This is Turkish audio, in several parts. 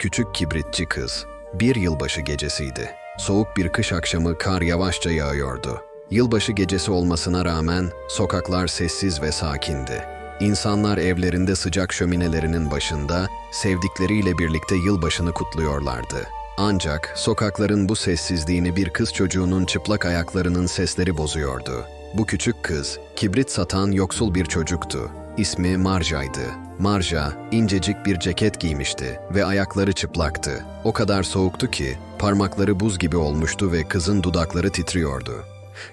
Küçük kibritçi kız. Bir yılbaşı gecesiydi. Soğuk bir kış akşamı kar yavaşça yağıyordu. Yılbaşı gecesi olmasına rağmen sokaklar sessiz ve sakindi. İnsanlar evlerinde sıcak şöminelerinin başında sevdikleriyle birlikte yılbaşını kutluyorlardı. Ancak sokakların bu sessizliğini bir kız çocuğunun çıplak ayaklarının sesleri bozuyordu. Bu küçük kız, kibrit satan yoksul bir çocuktu. İsmi Marja'ydı. Marja, incecik bir ceket giymişti ve ayakları çıplaktı. O kadar soğuktu ki parmakları buz gibi olmuştu ve kızın dudakları titriyordu.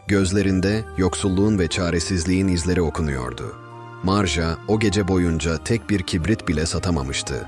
Gözlerinde yoksulluğun ve çaresizliğin izleri okunuyordu. Marja o gece boyunca tek bir kibrit bile satamamıştı.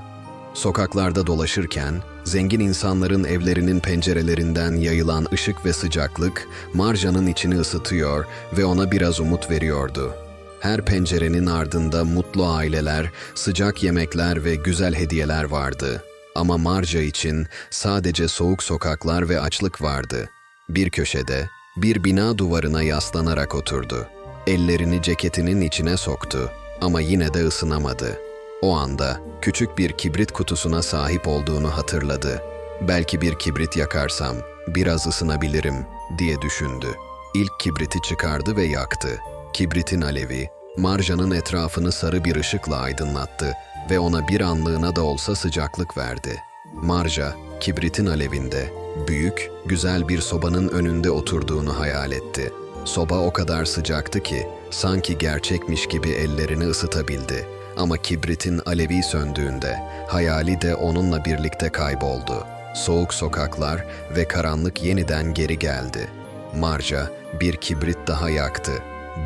Sokaklarda dolaşırken zengin insanların evlerinin pencerelerinden yayılan ışık ve sıcaklık Marja'nın içini ısıtıyor ve ona biraz umut veriyordu. Her pencerenin ardında mutlu aileler, sıcak yemekler ve güzel hediyeler vardı. Ama Marja için sadece soğuk sokaklar ve açlık vardı. Bir köşede bir bina duvarına yaslanarak oturdu. Ellerini ceketinin içine soktu ama yine de ısınamadı. O anda küçük bir kibrit kutusuna sahip olduğunu hatırladı. Belki bir kibrit yakarsam biraz ısınabilirim diye düşündü. İlk kibriti çıkardı ve yaktı. Kibritin alevi Marja'nın etrafını sarı bir ışıkla aydınlattı ve ona bir anlığına da olsa sıcaklık verdi. Marja, kibritin alevinde, büyük, güzel bir sobanın önünde oturduğunu hayal etti. Soba o kadar sıcaktı ki, sanki gerçekmiş gibi ellerini ısıtabildi. Ama kibritin alevi söndüğünde, hayali de onunla birlikte kayboldu. Soğuk sokaklar ve karanlık yeniden geri geldi. Marja bir kibrit daha yaktı.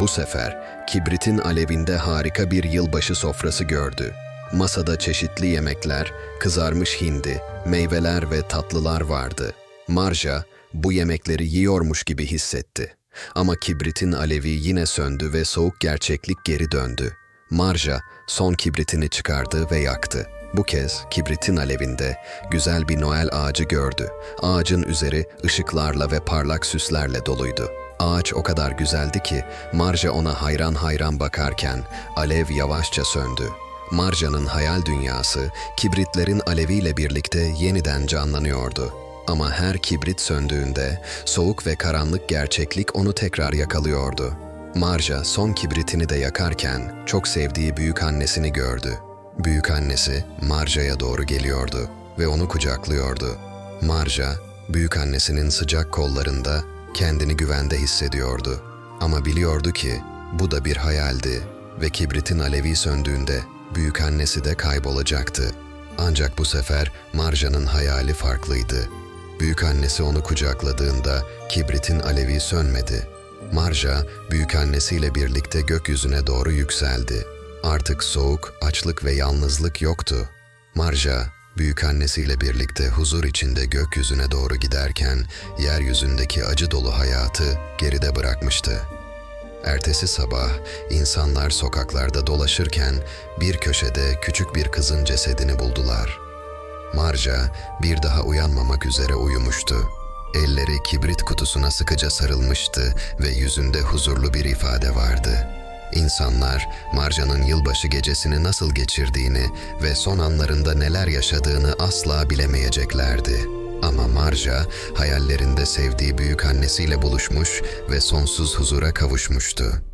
Bu sefer kibritin alevinde harika bir yılbaşı sofrası gördü. Masada çeşitli yemekler, kızarmış hindi, meyveler ve tatlılar vardı. Marja bu yemekleri yiyormuş gibi hissetti. Ama kibritin alevi yine söndü ve soğuk gerçeklik geri döndü. Marja son kibritini çıkardı ve yaktı. Bu kez kibritin alevinde güzel bir Noel ağacı gördü. Ağacın üzeri ışıklarla ve parlak süslerle doluydu. Ağaç o kadar güzeldi ki Marja ona hayran hayran bakarken alev yavaşça söndü. Marja'nın hayal dünyası kibritlerin aleviyle birlikte yeniden canlanıyordu. Ama her kibrit söndüğünde soğuk ve karanlık gerçeklik onu tekrar yakalıyordu. Marja son kibritini de yakarken çok sevdiği büyük annesini gördü. Büyük annesi Marja'ya doğru geliyordu ve onu kucaklıyordu. Marja, büyük annesinin sıcak kollarında kendini güvende hissediyordu. Ama biliyordu ki bu da bir hayaldi ve kibritin alevi söndüğünde büyük annesi de kaybolacaktı. Ancak bu sefer Marja'nın hayali farklıydı. Büyük annesi onu kucakladığında kibritin alevi sönmedi. Marja, büyük annesiyle birlikte gökyüzüne doğru yükseldi. Artık soğuk, açlık ve yalnızlık yoktu. Marja, büyük annesiyle birlikte huzur içinde gökyüzüne doğru giderken yeryüzündeki acı dolu hayatı geride bırakmıştı. Ertesi sabah insanlar sokaklarda dolaşırken bir köşede küçük bir kızın cesedini buldular. Marja bir daha uyanmamak üzere uyumuştu. Elleri kibrit kutusuna sıkıca sarılmıştı ve yüzünde huzurlu bir ifade vardı. İnsanlar Marja'nın yılbaşı gecesini nasıl geçirdiğini ve son anlarında neler yaşadığını asla bilemeyeceklerdi. Ama Marja hayallerinde sevdiği büyük annesiyle buluşmuş ve sonsuz huzura kavuşmuştu.